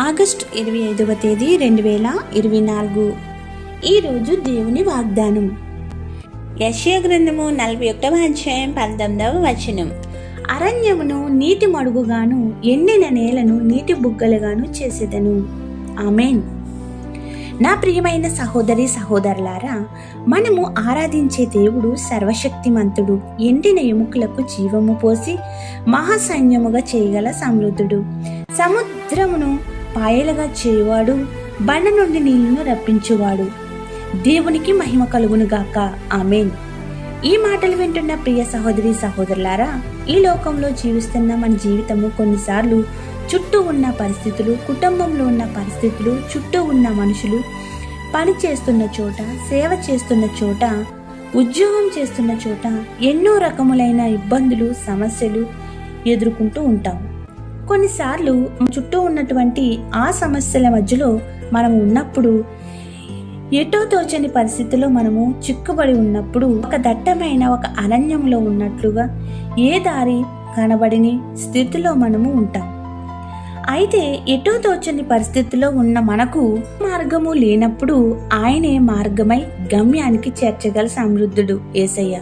August ఇరవై ఐదవ తేదీ రెండు వేల ఇరవై నాలుగు. ఈరోజు దేవుని వాగ్దానం. యశయ గ్రంథము నలభై ఒకటవ అధ్యాయం పంతొమ్మిదవ వచనం. అరణ్యమును నీటి మడుగుగాను ఎండిన నేలను నీటి బుగ్గలుగాను చేసేదను. ఆమెన్. నా ప్రియమైన సహోదరి సహోదరులారా మనము ఆరాధించే దేవుడు సర్వశక్తిమంతుడు. ఎండిన ఎముకలకు జీవము పోసి మహాసైన్యముగా చేయగల సమృద్ధుడు. సముద్రమును పాయలుగా చేయువాడు బండ నుండి నీళ్ళను రప్పించువాడు. దేవునికి మహిమ కలుగునుగాక. ఆమెన్. ఈ మాటలు వింటున్న ప్రియ సహోదరి సహోదరులారా ఈ లోకంలో జీవిస్తున్న మన జీవితము కొన్నిసార్లు చుట్టూ ఉన్న పరిస్థితులు కుటుంబంలో ఉన్న పరిస్థితులు చుట్టూ ఉన్న మనుషులు పని చేస్తున్న చోట సేవ చేస్తున్న చోట ఉద్యోగం చేస్తున్న చోట ఎన్నో రకములైన ఇబ్బందులు సమస్యలు ఎదుర్కొంటూ ఉంటాం. కొన్నిసార్లు చుట్టూ ఉన్నటువంటి ఆ సమస్యల మధ్యలో మనం ఉన్నప్పుడు ఎటో తోచని పరిస్థితిలో మనము చిక్కుబడి ఉన్నప్పుడు ఒక దట్టమైన ఒక అరణ్యంలో ఉన్నట్లుగా ఏ దారి కనబడిని స్థితిలో మనము ఉంటాం. అయితే ఎటో తోచని పరిస్థితిలో ఉన్న మనకు మార్గము లేనప్పుడు ఆయనే మార్గమై గమ్యానికి చేర్చగల సమృద్ధుడు ఏసయ్య.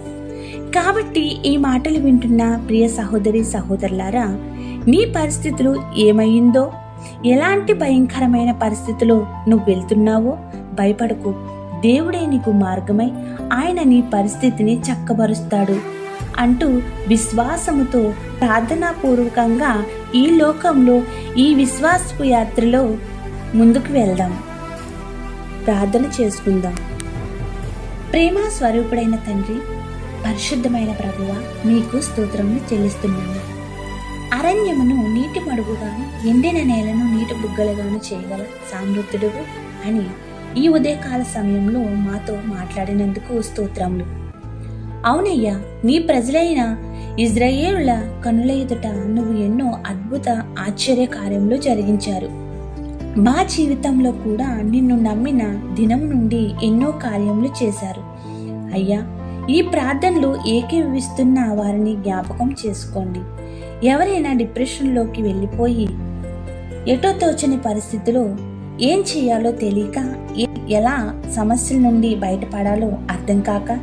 కాబట్టి ఈ మాటలు వింటున్న ప్రియ సహోదరి సహోదరులారా నీ పరిస్థితులు ఏమైందో ఎలాంటి భయంకరమైన పరిస్థితిలో నువ్వు వెళ్తున్నావో భయపడకు. దేవుడే నీకు మార్గమై ఆయన నీ పరిస్థితిని చక్కబరుస్తాడు అంటూ విశ్వాసముతో ప్రార్థనాపూర్వకంగా ఈ లోకంలో ఈ విశ్వాసపు యాత్రలో ముందుకు వెళ్దాం. ప్రార్థన చేసుకుందాం. ప్రేమ స్వరూపుడైన తండ్రి పరిశుద్ధమైన ప్రభువ మీకు స్తోత్రములు చెల్లిస్తున్నాను అరణ్యమును నీటి మడుగుగాను ఎండిన నేలను నీటి బుగ్గలుగాను చేయగల సామృద్ధుడు అని ఈ ఉదయకాల సమయంలో మాతో మాట్లాడినందుకు స్తోత్రములు. అవునయ్యా నీ ప్రజలైన ఇజ్రాయేలుల కనుల ఎదుట నువ్వు ఎన్నో అద్భుత ఆశ్చర్య కార్యములు జరిగించారు. మా జీవితంలో కూడా నిన్ను నమ్మిన దినం నుండి ఎన్నో కార్యములు చేశారు. అయ్యా ఈ ప్రార్థనలు ఏకీవిస్తున్న వారిని జ్ఞాపకం చేసుకోండి. ఎవరైనా డిప్రెషన్లోకి వెళ్ళిపోయి ఎటో తోచని పరిస్థితిలో ఏం చేయాలో తెలియక ఎలా సమస్యల నుండి బయటపడాలో అర్థం కాక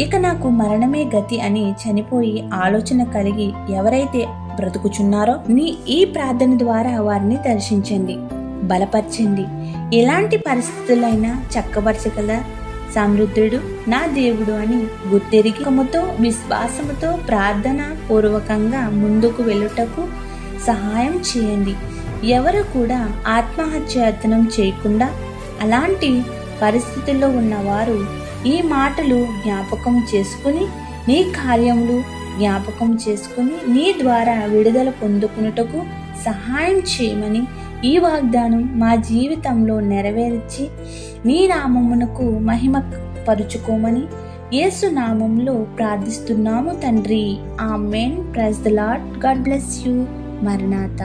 ఇక నాకు మరణమే గతి అని చనిపోయి ఆలోచన కలిగి ఎవరైతే బ్రతుకుచున్నారో నీ ఈ ప్రార్థన ద్వారా వారిని దర్శించండి బలపరచండి. ఎలాంటి పరిస్థితులైనా చక్కబరచగల సమృద్ధుడు నా దేవుడు అని గుర్తెరికముతో విశ్వాసముతో ప్రార్థన పూర్వకంగా ముందుకు వెళ్ళుటకు సహాయం చేయండి. ఎవరు కూడా ఆత్మహత్యాయత్నం చేయకుండా అలాంటి పరిస్థితుల్లో ఉన్నవారు ఈ మాటలు జ్ఞాపకం చేసుకుని నీ కార్యములు జ్ఞాపకం చేసుకుని నీ ద్వారా విడుదల పొందుకున్నటకు సహాయం చేయమని ఈ వాగ్దానం మా జీవితంలో నెరవేర్చి నీ నామమునకు మహిమ పరుచుకోమని యేసు నామంలో ప్రార్థిస్తున్నాము తండ్రి. Amen praise the lord God bless you మరణాత.